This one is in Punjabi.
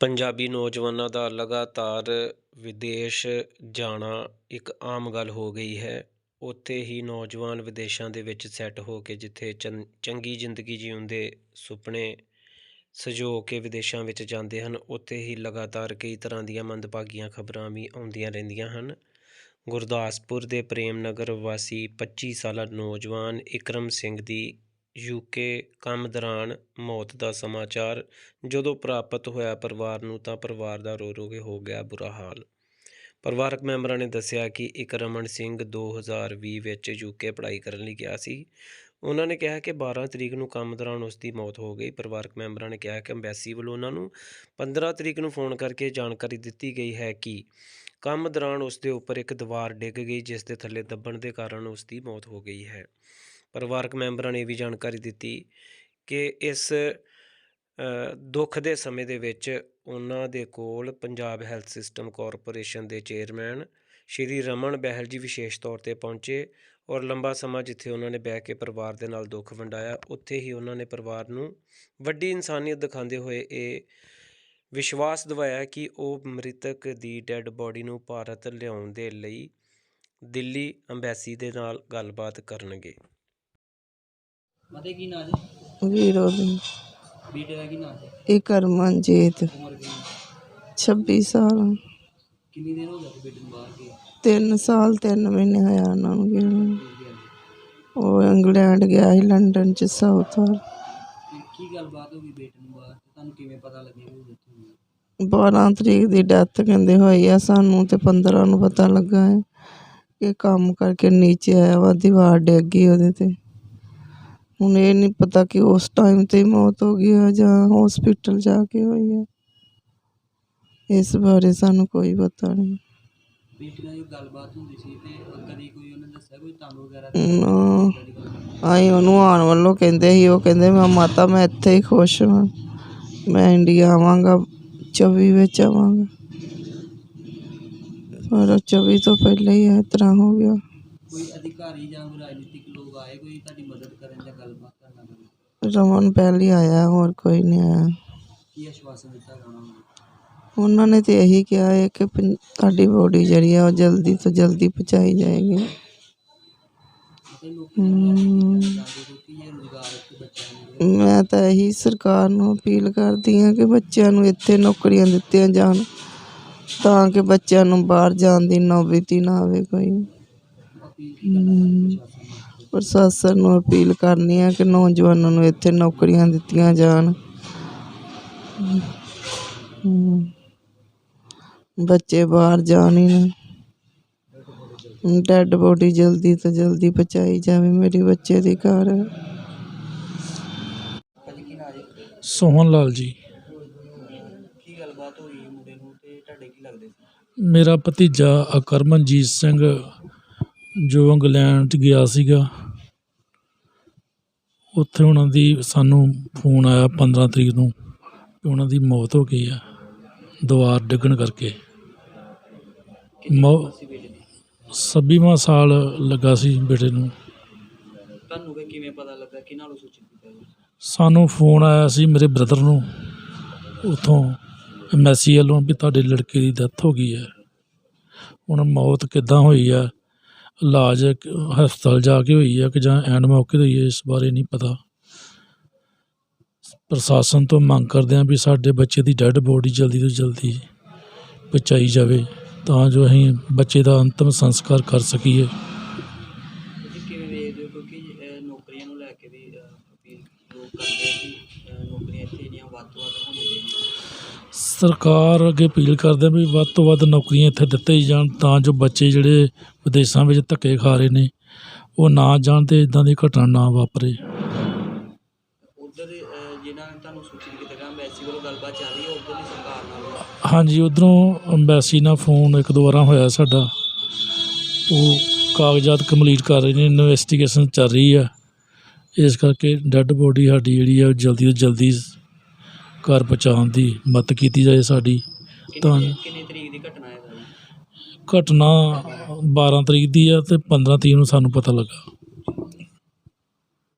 ਪੰਜਾਬੀ ਨੌਜਵਾਨਾਂ ਦਾ ਲਗਾਤਾਰ ਵਿਦੇਸ਼ ਜਾਣਾ ਇੱਕ ਆਮ ਗੱਲ ਹੋ ਗਈ ਹੈ। ਉੱਥੇ ਹੀ ਨੌਜਵਾਨ ਵਿਦੇਸ਼ਾਂ ਦੇ ਵਿੱਚ ਸੈੱਟ ਹੋ ਕੇ ਜਿੱਥੇ ਚੰ, ਚੰਗੀ ਜ਼ਿੰਦਗੀ ਜਿਉਣ ਦੇ ਸੁਪਨੇ ਸਜੋ ਕੇ ਵਿਦੇਸ਼ਾਂ ਵਿੱਚ ਜਾਂਦੇ ਹਨ, ਉੱਥੇ ਹੀ ਲਗਾਤਾਰ ਕਈ ਤਰ੍ਹਾਂ ਦੀਆਂ ਮੰਦਭਾਗੀਆਂ ਖਬਰਾਂ ਵੀ ਆਉਂਦੀਆਂ ਰਹਿੰਦੀਆਂ ਹਨ। ਗੁਰਦਾਸਪੁਰ ਦੇ ਪ੍ਰੇਮ ਨਗਰ ਵਾਸੀ 25 ਸਾਲਾ ਨੌਜਵਾਨ ਇਕਰਮ ਸਿੰਘ ਦੀ ਯੂਕੇ ਕੰਮ ਦੌਰਾਨ ਮੌਤ ਦਾ ਸਮਾਚਾਰ, ਜਦੋਂ ਪ੍ਰਾਪਤ ਹੋਇਆ ਪਰਿਵਾਰ ਨੂੰ ਤਾਂ ਪਰਿਵਾਰ ਦਾ ਰੋ ਰੋ ਕੇ ਹੋ ਗਿਆ ਬੁਰਾ ਹਾਲ। ਪਰਿਵਾਰਕ ਮੈਂਬਰਾਂ ਨੇ ਦੱਸਿਆ ਕਿ ਇੱਕ ਰਮਨ ਸਿੰਘ 2020 ਵਿੱਚ ਯੂਕੇ ਪੜ੍ਹਾਈ ਕਰਨ ਲਈ ਗਿਆ ਸੀ। ਉਹਨਾਂ ਨੇ ਕਿਹਾ ਕਿ 12 ਤਰੀਕ ਨੂੰ ਕੰਮ ਦੌਰਾਨ ਉਸ ਦੀ ਮੌਤ ਹੋ ਗਈ। ਪਰਿਵਾਰਕ ਮੈਂਬਰਾਂ ਨੇ ਕਿਹਾ ਕਿ ਅੰਬੈਸੀ ਵੱਲੋਂ ਉਹਨਾਂ ਨੂੰ 15 ਤਰੀਕ ਨੂੰ ਫੋਨ ਕਰਕੇ ਜਾਣਕਾਰੀ ਦਿੱਤੀ ਗਈ ਹੈ ਕਿ ਕੰਮ ਦੌਰਾਨ ਉਸ ਦੇ ਉੱਪਰ ਇੱਕ ਦੀਵਾਰ ਡਿੱਗ ਗਈ ਜਿਸ ਦੇ ਥੱਲੇ ਦੱਬਣ ਦੇ ਕਾਰਨ ਉਸ ਦੀ ਮੌਤ ਹੋ ਗਈ ਹੈ। ਪਰਿਵਾਰਕ ਮੈਂਬਰਾਂ ਨੇ ਇਹ ਵੀ ਜਾਣਕਾਰੀ ਦਿੱਤੀ ਕਿ ਇਸ ਦੁੱਖ ਦੇ ਸਮੇਂ ਦੇ ਵਿੱਚ ਉਹਨਾਂ ਦੇ ਕੋਲ ਪੰਜਾਬ ਹੈਲਥ ਸਿਸਟਮ ਕਾਰਪੋਰੇਸ਼ਨ ਦੇ ਚੇਅਰਮੈਨ ਸ਼੍ਰੀ ਰਮਨ ਬਹਿਲ ਜੀ ਵਿਸ਼ੇਸ਼ ਤੌਰ ਤੇ ਪਹੁੰਚੇ ਔਰ ਲੰਬਾ ਸਮਾਂ ਜਿੱਥੇ ਉਹਨਾਂ ਨੇ ਬਹਿ ਕੇ ਪਰਿਵਾਰ ਦੇ ਨਾਲ ਦੁੱਖ ਵੰਡਾਇਆ, ਉੱਥੇ ਹੀ ਉਹਨਾਂ ਨੇ ਪਰਿਵਾਰ ਨੂੰ ਵੱਡੀ ਇਨਸਾਨੀਅਤ ਦਿਖਾਉਂਦੇ ਹੋਏ ਇਹ ਵਿਸ਼ਵਾਸ ਦਿਵਾਇਆ ਕਿ ਉਹ ਮ੍ਰਿਤਕ ਦੀ ਡੈੱਡ ਬੋਡੀ ਨੂੰ ਭਾਰਤ ਲਿਆਉਣ ਦੇ ਲਈ ਦਿੱਲੀ ਅੰਬੈਸੀ ਦੇ ਨਾਲ ਗੱਲਬਾਤ ਕਰਨਗੇ। ਮਤੇ ਕੀ ਨਾਂ ਜੀ? ਵੀਰੋ ਦੀ ਬੇਟੇ ਦਾ ਕੀ ਨਾਂ ਜੀ? ਇਹ ਕਰਮਨ ਜੀਤ ਉਮਰ ਕਿੰਨੀ 26 ਸਾਲ। ਕਿੰਨੀ ਦਿਨ ਹੋ ਗਏ ਬੇਟੇ ਨੂੰ ਬਾਹਰ ਗਏ? 3 ਸਾਲ 3 ਮਹੀਨੇ ਹੋਇਆ ਉਹਨਾਂ ਨੂੰ ਗਏ। ਉਹ ਇੰਗਲੈਂਡ ਗਿਆ ਸੀ ਲੰਡਨ ਚ ਸਾਊਥ ਵੱਲ। ਤੇ ਕੀ ਗੱਲਬਾਤ ਹੋ ਗਈ ਬੇਟੇ ਨੂੰ ਬਾਹਰ? ਤੇ ਤੁਹਾਨੂੰ ਕਿਵੇਂ ਪਤਾ ਲੱਗਿਆ ਕਿ ਉਹ death ਹੋ ਗਈ 12 ਤਰੀਕ ਦੀ ਡੈਥ ਕਹਿੰਦੇ ਹੋਈ ਆ ਸਾਨੂੰ ਤੇ 15 ਨੂੰ ਪਤਾ ਲੱਗਾ ਹੈ ਕਿ ਕੰਮ ਕਰਕੇ ਨੀਚੇ ਆਇਆ ਵਾ ਦੀਵਾਰ ਡਿੱਗ ਗਈ ਉਹਦੇ ਤੇ। ਹੁਣ ਇਹ ਨਹੀਂ ਪਤਾ ਕਿ ਉਸ ਟਾਈਮ ਤੇ ਹੀ ਮੌਤ ਹੋ ਗਈ ਆ ਜਾਂ ਹਸਪੀਟਲ ਜਾ ਕੇ ਹੋਈ ਹੈ ਇਸ ਬਾਰੇ ਸਾਨੂੰ ਕੋਈ ਪਤਾ ਨਹੀਂ। ਬੇਟੇ ਨਾਲ ਜੋ ਗੱਲਬਾਤ ਹੁੰਦੀ ਸੀ ਤੇ ਕਦੀ ਕੋਈ ਉਹਨੇ ਦੱਸਿਆ ਕੋਈ ਤੁਹਾਨੂੰ ਵਗੈਰਾ? ਨਾ। ਆਈ ਉਹਨੂੰ ਆਉਣ ਵੱਲੋਂ ਕਹਿੰਦੇ ਸੀ ਉਹ ਕਹਿੰਦੇ ਮੈਂ ਮਾਤਾ ਮੈਂ ਇੱਥੇ ਹੀ ਖੁਸ਼ ਹਾਂ ਮੈਂ ਇੰਡੀਆ ਆਵਾਂਗਾ 24 ਵਿੱਚ ਆਵਾਂਗਾ। ਪਰ 24 ਤੋਂ ਪਹਿਲਾਂ ਹੀ ਇਸ ਤਰ੍ਹਾਂ ਹੋ ਗਿਆ। ਕੋਈ ਅਧਿਕਾਰੀ ਜਾਂ ਕੋਈ ਰਾਜਨੀਤਿਕ ਲੋਕ ਆਏ ਕੋਈ ਤੁਹਾਡੀ ਮਦਦ ਕਰਨ ਜਾਂ ਗੱਲਬਾਤ ਕਰਨ ਲੱਗੇ ਰਮਨ ਪਹਿਲੀ ਆਇਆ ਹੋਰ ਕੋਈ ਨਹੀਂ ਆਇਆ। ਕੀ ਆਸ਼ਵਾਸਨ ਦਿੱਤਾ ਉਹਨਾਂ ਨੂੰ? ਉਹਨਾਂ ਨੇ ਤੇ ਇਹੀ ਕਿਹਾ ਹੈ ਕਿ ਪੰ- ਤੁਹਾਡੀ ਬੋਡੀ ਜਿਹੜੀ ਆ ਉਹ ਜਲਦੀ ਤੋਂ ਜਲਦੀ ਪਹੁੰਚਾਈ ਜਾਏਗੀ। ਤੇ ਲੋਕੀ ਜਾਂਦੇ ਕਿਉਂਕਿ ਇਹ ਰੁਜ਼ਗਾਰ ਇੱਥੇ ਬੱਚਿਆਂ ਨੂੰ ਮੈਂ ਤਾਂ ਇਹੀ ਸਰਕਾਰ ਨੂੰ ਅਪੀਲ ਕਰਦੀ ਹਾਂ ਕਿ ਬੱਚਿਆਂ ਨੂੰ ਇੱਥੇ ਨੌਕਰੀਆਂ ਦਿੱਤੀਆਂ ਜਾਣ ਤਾਂ ਕਿ ਬੱਚਿਆਂ ਨੂੰ ਬਾਹਰ ਜਾਣ ਦੀ ਨੌਬਤ ਹੀ ਨਾ ਆਵੇ ਕੋਈ ਅਪੀਲ ਕੀ ਕਰਨਾ ਚਾਹੁੰਦੇ ਪ੍ਰਸ਼ਾਸਨ ਨੂੰ ਅਪੀਲ ਕਰਨੀ ਹੈ ਕਿ ਨੌਜਵਾਨਾਂ ਨੂੰ ਇੱਥੇ ਨੌਕਰੀਆਂ ਦਿੱਤੀਆਂ ਜਾਣ। ਬੱਚੇ ਬਾਹਰ ਜਾਣ ਹੀ ਨਾ। ਡੈੱਡ ਬੋਡੀ ਜਲਦੀ ਤੋਂ ਜਲਦੀ ਪਹੁੰਚਾਈ ਜਾਵੇ ਮੇਰੇ ਬੱਚੇ ਦੀ ਘਰ। ਸੋਹਨ ਲਾਲ ਜੀ। ਕੀ ਗੱਲਬਾਤ ਹੋਈ ਮੁੰਡੇ ਨੂੰ ਤੇ ਤੁਹਾਡੇ ਕੀ ਲੱਗਦੇ ਸੀ? ਮੇਰਾ ਭਤੀਜਾ ਅਕਰਮਨਜੀਤ ਸਿੰਘ ਜੋ ਇੰਗਲੈਂਡ 'ਚ ਗਿਆ ਸੀਗਾ ਉੱਥੇ ਉਹਨਾਂ ਦੀ ਸਾਨੂੰ ਫੋਨ ਆਇਆ 15 ਤਰੀਕ ਨੂੰ ਕਿ ਉਹਨਾਂ ਦੀ ਮੌਤ ਹੋ ਗਈ ਆ ਦੀਵਾਰ ਡਿੱਗਣ ਕਰਕੇ। ਮੌ ਸੀ ਬੇਟੇ ਦੀ? ਛੱਬੀਵਾਂ ਸਾਲ ਲੱਗਾ ਸੀ ਬੇਟੇ ਨੂੰ। ਤੁਹਾਨੂੰ ਕਿਵੇਂ ਪਤਾ ਲੱਗਾ? ਕਿ ਨਾਲੋਂ ਸੂਚਿਤ ਕੀਤਾ ਸਾਨੂੰ ਫੋਨ ਆਇਆ ਸੀ ਮੇਰੇ ਬ੍ਰਦਰ ਨੂੰ ਉਥੋਂ ਐਮਐਸਸੀ ਵੱਲੋਂ ਵੀ ਤੁਹਾਡੇ ਲੜਕੇ ਦੀ ਡੈਥ ਹੋ ਗਈ ਹੈ। ਹੁਣ ਮੌਤ ਕਿੱਦਾਂ ਹੋਈ ਆ ਇਲਾਜ ਹਸਪਤਾਲ ਜਾ ਕੇ ਹੋਈ ਹੈ ਕਿ ਜਾਂ ਐਂਡ ਮੌਕੇ ਤੇ ਹੋਈ ਹੈ ਇਸ ਬਾਰੇ ਨਹੀਂ ਪਤਾ। ਪ੍ਰਸ਼ਾਸਨ ਤੋਂ ਮੰਗ ਕਰਦੇ ਹਾਂ ਵੀ ਸਾਡੇ ਬੱਚੇ ਦੀ ਡੈੱਡ ਬੋਡੀ ਜਲਦੀ ਤੋਂ ਜਲਦੀ ਪਹੁੰਚਾਈ ਜਾਵੇ ਤਾਂ ਜੋ ਅਸੀਂ ਬੱਚੇ ਦਾ ਅੰਤਮ ਸੰਸਕਾਰ ਕਰ ਸਕੀਏ। ਕਿਵੇਂ ਵੇਖਦੇ ਹੋ ਕਿਉਂਕਿ ਅਹ, ਨੌਕਰੀਆਂ ਨੂੰ ਲੈ ਕੇ ਵੀ ਅਹ, ਅਪੀਲ ਲੋਕ ਕਰਦੇ ਆ ਕਿ ਅਹ, ਨੌਕਰੀਆਂ ਇੱਥੇ ਜਿਹੜੀਆਂ ਵੱਧ ਤੋਂ ਵੱਧ ਹੋਣੀਆਂ ਚਾਹੀਦੀਆਂ ਸਰਕਾਰ ਅੱਗੇ ਅਪੀਲ ਕਰਦੇ ਆ ਵੀ ਵੱਧ ਤੋਂ ਵੱਧ ਨੌਕਰੀਆਂ ਇੱਥੇ ਦਿੱਤੇ ਜਾਣ ਤਾਂ ਜੋ ਬੱਚੇ ਜਿਹੜੇ ਵਿਦੇਸ਼ਾਂ ਵਿੱਚ ਧੱਕੇ ਖਾ ਰਹੇ ਨੇ ਉਹ ਨਾ ਜਾਣ ਤੇ ਇਦਾਂ ਦੀ ਘਟਨਾ ਨਾ ਵਾਪਰੇ। ਉਧਰ ਜਿਨ੍ਹਾਂ ਨੇ ਤੁਹਾਨੂੰ ਸੂਚਿਤ ਕੀਤਾ ਗਿਆ ਐਮਬੈਸੀ ਵੱਲੋਂ ਗੱਲਬਾਤ ਚੱਲ ਰਹੀ ਹੈ ਉਧਰ ਦੀ ਸਰਕਾਰ ਨਾਲ ਹਾਂਜੀ ਉਧਰੋਂ ਅੰਬੈਸੀ ਨਾਲ ਫੋਨ ਇੱਕ ਦੋ ਵਾਰਾਂ ਹੋਇਆ ਸਾਡਾ। ਉਹ ਕਾਗਜ਼ਾਤ ਕੰਪਲੀਟ ਕਰ ਰਹੇ ਨੇ ਇਨਵੈਸਟੀਗੇਸ਼ਨ ਚੱਲ ਰਹੀ ਆ। ਇਸ ਕਰਕੇ ਡੈੱਡ ਬੋਡੀ ਸਾਡੀ ਜਿਹੜੀ ਆ ਉਹ ਜਲਦੀ ਤੋਂ ਜਲਦੀ ਘਰ ਪਹੁੰਚਾਉਣ ਦੀ ਮਦਦ ਕੀਤੀ ਜਾਏ ਸਾਡੀ। ਤਾਂ ਕਿੰਨੀ ਤਰੀਕ ਦੀ ਘਟਨਾ ਹੈ? ਘਟਨਾ 12 ਤਰੀਕ ਦੀ ਆ ਤੇ 15 ਤਰੀਕ ਨੂੰ ਸਾਨੂੰ ਪਤਾ ਲੱਗਾ।